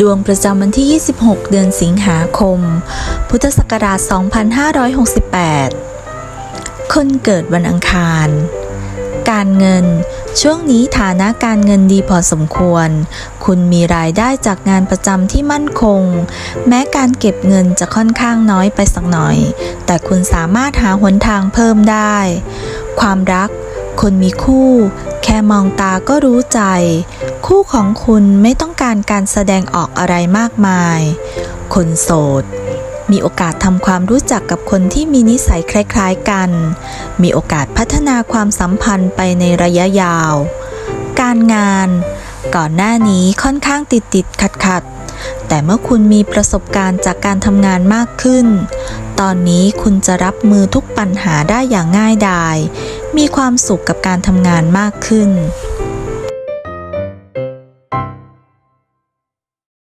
ดวงประจำวันที่ 26 เดือนสิงหาคม พุทธศักราช 2568 คนเกิดวันอังคาร การเงิน ช่วงนี้ฐานะการเงินดีพอสมควร คุณมีรายได้จากงานประจำที่มั่นคง แม้การเก็บเงินจะค่อนข้างน้อยไปสักหน่อย แต่คุณสามารถหาหนทางเพิ่มได้ ความรักคนมีคู่ แค่มองตาก็รู้ใจ คู่ของคุณไม่ต้อง การการแสดงออกอะไรมากมาย คนโสด มีโอกาสทำความรู้จักกับคนที่มีนิสัยคล้ายๆกัน มีโอกาสพัฒนาความสัมพันธ์ไปในระยะยาว การงาน ก่อนหน้านี้ค่อนข้างติดติดขัดขัดๆแต่เมื่อคุณมีประสบการณ์จากการทำงานมากขึ้น ตอนนี้คุณจะรับมือทุกปัญหาได้อย่างง่ายดาย มีความสุขกับการทำงานมากขึ้น